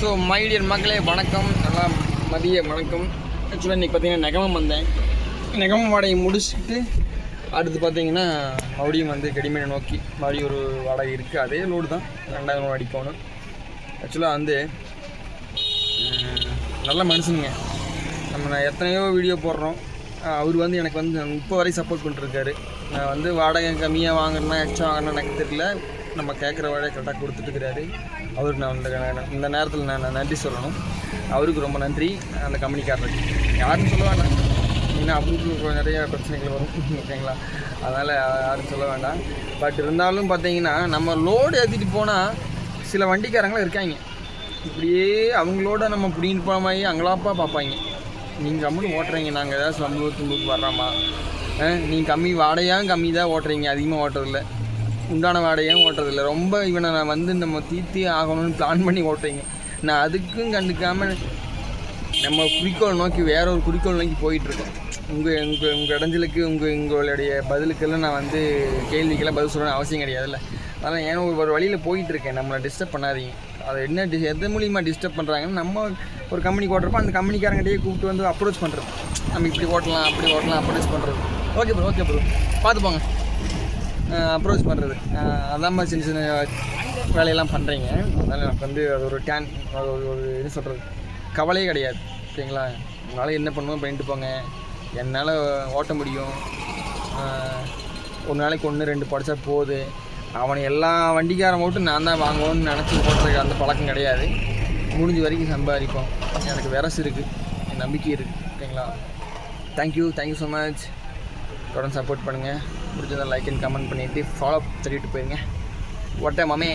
So my dear மக்களே வணக்கம். நல்லா மதிய வணக்கம். ஆக்சுவலாக இன்றைக்கி பார்த்தீங்கன்னா நெகமம் வந்தேன். நெகமம் வாடகை முடிச்சுட்டு அடுத்து பார்த்தீங்கன்னா மறுபடியும் வந்து கடிமனை நோக்கி மறுபடியும் ஒரு வாடகை இருக்குது அதே லோடு தான். ரெண்டாயிரம் லோடு அடிக்கணும். ஆக்சுவலாக வந்து நல்ல மனுஷனுங்க. நம்ம நான் எத்தனையோ வீடியோ போடுறோம். அவர் வந்து எனக்கு வந்து இப்போ வரை சப்போர்ட் பண்ணிருக்காரு நான் வந்து வாடகை கம்மியாக வாங்குறேன்னா எக்ஸ்ட்ரா வாங்கினா எனக்கு தெரியல. நம்ம கேட்குற வேலையை கரெக்டாக கொடுத்துட்டுருக்காரு அவருக்கு நான் இந்த இந்த நேரத்தில் நான் நன்றி சொல்லணும். அவருக்கு ரொம்ப நன்றி. அந்த கம்பெனிக்காரருக்கு யாரும் சொல்ல வேண்டாம். ஏன்னா அவருக்கு நிறைய பிரச்சனைகள் வரும். ஓகேங்களா அதனால் யாரும் சொல்ல வேண்டாம். பட் இருந்தாலும் பார்த்தீங்கன்னா நம்ம லோடு ஏற்றிட்டு போனால் சில வண்டிக்காரங்களும் இருக்காங்க. இப்படியே அவங்களோட நம்ம பிடிங்கிட்டு போன மாதிரி பார்ப்பாங்க. நீங்கள் கம்முன்னு ஓட்டுறீங்க. நாங்கள் ஏதாவது சம்பளம் தும்புக்கு வர்றோமா நீங்கள் கம்மி வாடகையாக கம்மி தான் ஓட்டுறீங்க. அதிகமாக ஓட்டுறதில்ல. உண்டான வாடகையும் ஓட்டுறதில்ல. ரொம்ப இவனை நான் வந்து நம்ம தீர்த்தி ஆகணும்னு பிளான் பண்ணி ஓட்டுறீங்க. நான் அதுக்கும் கண்டுக்காமல் நம்ம குறிக்கோள் நோக்கி வேற ஒரு குறிக்கோள் நோக்கி போயிட்டுருக்கோம். உங்கள் உங்கள் உங்கள் இடைஞ்சலுக்கு உங்கள் உங்களுடைய பதிலுக்கெல்லாம் நான் வந்து கேள்விக்கெல்லாம் பதில் சொல்லணும்னு அவசியம் கிடையாதுல்ல. அதனால் ஏன்னா ஒரு ஒரு வழியில் போயிட்டுருக்கேன். நம்மளை டிஸ்டர்ப் பண்ணாதீங்க. அதை என்ன டிஸ் எது மூலியமாக டிஸ்டர்ப் பண்ணுறாங்கன்னு நம்ம ஒரு கம்பெனி ஓட்டுறப்போ அந்த கம்பெனிக்காரங்கிட்டே கூப்பிட்டு வந்து அப்ரோச் பண்ணுறது நம்ம இப்படி ஓட்டலாம் அப்படி ஓட்டலாம் அப்ரோச் பண்ணுறது ஓகே ப்ரோ ஓகே ப்ரோ பார்த்துப்போங்க அப்ரோச் பண்ணுறது அதான் மாதிரி சின்ன சின்ன வேலையெல்லாம் பண்ணுறீங்க அதனால் எனக்கு வந்து அது ஒரு டேன் அது ஒரு ஒரு என்ன சொல்கிறது கவலையே கிடையாது. ஓகேங்களா உங்களால் என்ன பண்ணுவோம் பண்ணிட்டு போங்க. என்னால் ஓட்ட முடியும். ஒரு நாளைக்கு ஒன்று ரெண்டு படித்தா போகுது அவனை எல்லா வண்டிக்காரன் மட்டும் நான் தான் வாங்குவோன்னு நினச்சி ஓட்டுறதுக்கு அந்த பழக்கம் கிடையாது. முடிஞ்ச வரைக்கும் சம்பாதிப்போம். எனக்கு விரசு இருக்குது என் நம்பிக்கை இருக்குது ஓகேங்களா thank you thank you so much தொடர்ந்து சப்போர்ட் பண்ணுங்கள் பிடிச்சதை லைக் அண்ட் கமெண்ட் பண்ணிவிட்டு ஃபாலோ தள்ளிட்டு போயிருங்க. ஒட்டை மாமே